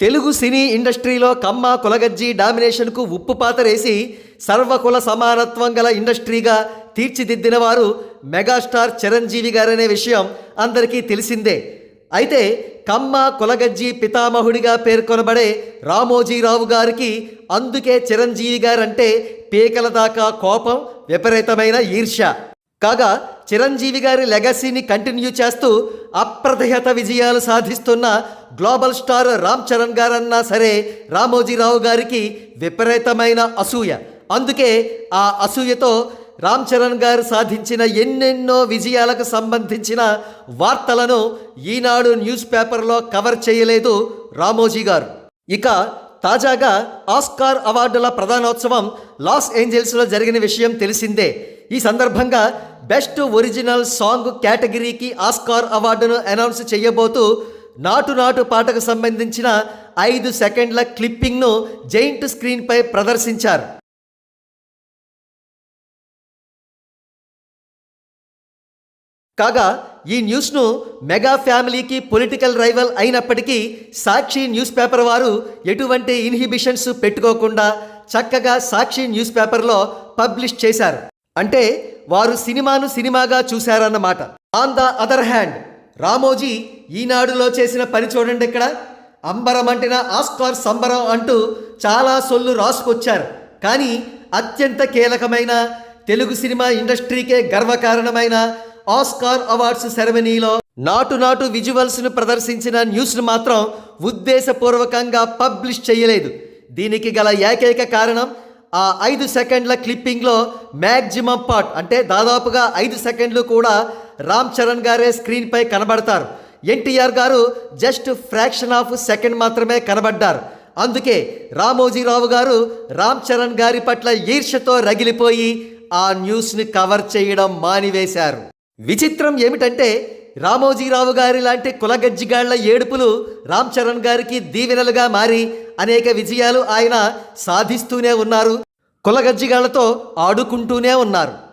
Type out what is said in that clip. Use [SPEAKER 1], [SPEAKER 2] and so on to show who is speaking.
[SPEAKER 1] తెలుగు సినీ ఇండస్ట్రీలో కమ్మ కులగజ్జి డామినేషన్కు ఉప్పు పాతరేసి సర్వకుల సమానత్వం గల ఇండస్ట్రీగా తీర్చిదిద్దిన వారు మెగాస్టార్ చిరంజీవి గారనే విషయం అందరికీ తెలిసిందే. అయితే కమ్మ కులగజ్జి పితామహుడిగా పేర్కొనబడే రామోజీరావు గారికి అందుకే చిరంజీవి గారంటే పీకల దాకా కోపం విపరీతమైన ఈర్ష్య. కాగా చిరంజీవి గారి లెగసీని కంటిన్యూ చేస్తూ అప్రతిహత విజయాలు సాధిస్తున్న గ్లోబల్ స్టార్ రామ్ చరణ్ గారన్నా సరే రామోజీరావు గారికి విపరీతమైన అసూయ. అందుకే ఆ అసూయతో రామ్ చరణ్ గారు సాధించిన ఎన్నెన్నో విజయాలకు సంబంధించిన వార్తలను ఈనాడు న్యూస్ పేపర్లో కవర్ చేయలేదు రామోజీ గారు. ఇక తాజాగా ఆస్కార్ అవార్డుల ప్రధానోత్సవం లాస్ ఏంజల్స్లో జరిగిన విషయం తెలిసిందే. ఈ సందర్భంగా బెస్ట్ ఒరిజినల్ సాంగ్ కేటగిరీకి ఆస్కార్ అవార్డును అనౌన్స్ చేయబోతూ నాటు నాటు పాటకు సంబంధించిన ఐదు సెకండ్ల క్లిప్పింగ్ను జైంట్ స్క్రీన్పై ప్రదర్శించారు. కాగా ఈ న్యూస్ను మెగా ఫ్యామిలీకి పొలిటికల్ రైవల్ అయినప్పటికీ సాక్షి న్యూస్ పేపర్ వారు ఎటువంటి ఇన్హిబిషన్స్ పెట్టుకోకుండా చక్కగా సాక్షి న్యూస్ పేపర్లో పబ్లిష్ చేశారు. అంటే వారు సినిమాను సినిమాగా చూశారన్నమాట. On the other hand Ramoji ఈనాడులో చేసిన పని చూడండి ఇక్కడ. అంబరమంటిన ఆస్కార్ సంబరం అంటూ చాలా సొల్లు రాసుకొచ్చారు. కానీ అత్యంత కీలకమైన తెలుగు సినిమా ఇండస్ట్రీకే గర్వకారణమైన ఆస్కార్ అవార్డ్స్ సెరమనీలో నాటు నాటు విజువల్స్ను ప్రదర్శించిన న్యూస్ను మాత్రం ఉద్దేశపూర్వకంగా పబ్లిష్ చేయలేదు. దీనికి గల ఏకైక కారణం ఆ ఐదు సెకండ్ల క్లిప్పింగ్లో మ్యాక్సిమం పార్ట్ అంటే దాదాపుగా ఐదు సెకండ్లు కూడా రామ్ చరణ్ గారే స్క్రీన్పై కనబడతారు. ఎన్టీఆర్ గారు జస్ట్ ఫ్రాక్షన్ ఆఫ్ సెకండ్ మాత్రమే కనబడ్డారు. అందుకే రామోజీరావు గారు రామ్ చరణ్ గారి పట్ల ఈర్ష్యతో రగిలిపోయి ఆ న్యూస్ని కవర్ చేయడం మానివేశారు. విచిత్రం ఏమిటంటే రామోజీరావు గారి లాంటి కులగజ్జిగాళ్ళ ఏడుపులు రామ్ చరణ్ గారికి దీవెనలుగా మారి అనేక విజయాలు ఆయన సాధిస్తూనే ఉన్నారు. కులగజ్జిగాళ్ళతో ఆడుకుంటూనే ఉన్నారు.